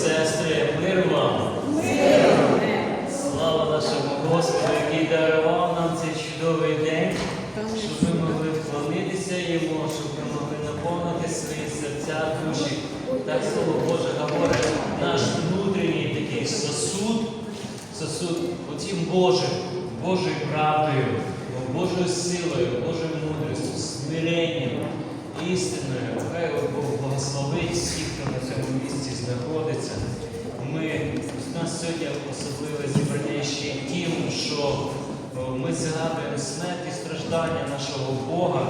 сестри, мир вам! Слава нашому Господу, який дарував нам цей чудовий день, щоб ми могли вклонитися йому, щоб ми могли наповнити свої серця, душі. Так слово Боже говорить, наш внутрішній такий сосуд, сосуд оцім Божим, Божою правдою, Божою силою, Божою мудрістю, смиренням, істиною. Хай Бог благословить всіх, хто знаходиться. Ми, у нас сьогодні особливе зібрання ще тим, що ми згадуємо смерть і страждання нашого Бога,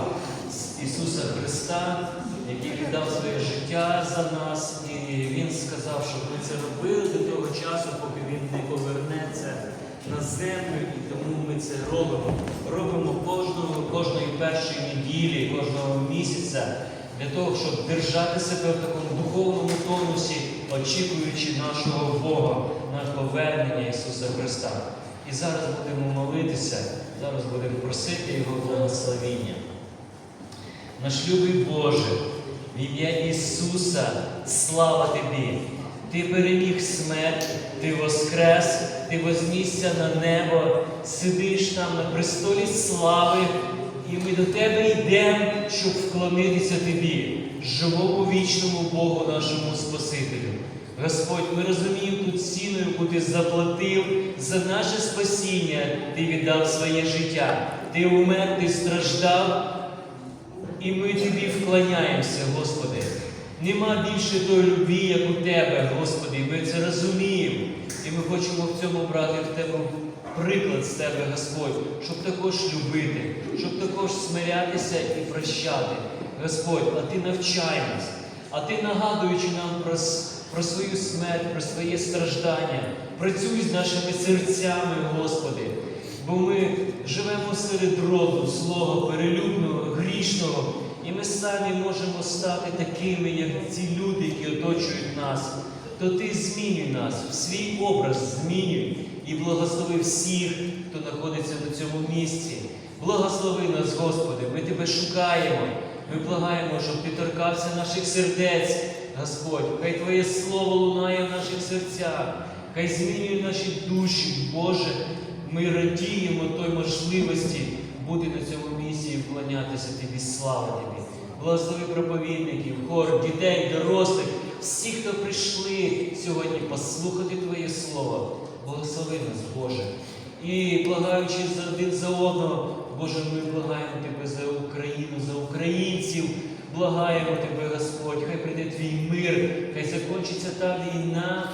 Ісуса Христа, який віддав своє життя за нас, і Він сказав, щоб ми це робили до того часу, поки Він не повернеться на землю, і тому ми це робимо. Робимо кожного, кожної першої неділі, кожного місяця для того, щоб держати себе в такому духовному тонусі, очікуючи нашого Бога на повернення Ісуса Христа. І зараз будемо молитися, зараз будемо просити Його благословіння. Наш любий Боже, в ім'я Ісуса, слава Тобі! Ти переміг смерть, Ти воскрес, Ти вознісся на небо, сидиш там на престолі слави, і ми до Тебе йдемо, щоб вклонитися Тобі, живому вічному Богу нашому Спасителю. Господь, ми розуміємо ту ціну, яку Ти заплатив за наше спасіння, Ти віддав своє життя, Ти умер, Ти страждав. І ми тобі вклоняємося, Господи. Нема більше тої любві, як у Тебе, Господи, і ми це розуміємо. І ми хочемо в цьому брати в Тебе приклад з Тебе, Господь, щоб також любити, щоб також смирятися і прощати. Господь, а Ти навчай нас, а Ти нагадуючи нам про, про свою смерть, про своє страждання, працюй з нашими серцями, Господи. Бо ми живемо серед роду злого, перелюбного, грішного, і ми самі можемо стати такими, як ці люди, які оточують нас. То ти змінюй нас, в свій образ змінюй і благослови всіх, хто знаходиться на цьому місці. Благослови нас, Господи, ми Тебе шукаємо. Ми благаємо, щоб Ти торкався наших сердець, Господь. Хай Твоє Слово лунає в наших серцях, хай змінює наші душі, Боже. Ми радіємо той можливості бути на цьому місці і вклонятися Тобі, слава Тобі. Благослови проповідників, хор, дітей, дорослих, всіх, хто прийшли сьогодні послухати Твоє Слово. Благослови нас, Боже. І благаючи один за одного, Боже, ми благаємо Тебе за Україну, за українців. Благаємо Тебе, Господь, хай прийде твій мир, хай закінчиться та війна.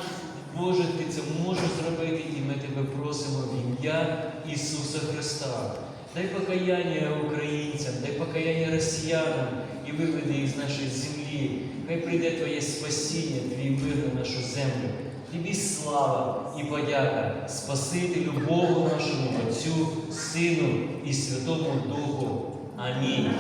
Боже, Ти це можеш зробити, і ми Тебе просимо в ім'я Ісуса Христа. Дай покаяння українцям, дай покаяння росіянам і виведи їх з нашої землі. Хай прийде Твоє спасіння, Твій мир на нашу землю. Тобі слава і подяка, Спасителю Богу нашому Отцю, Сину і Святому Духу. Амінь.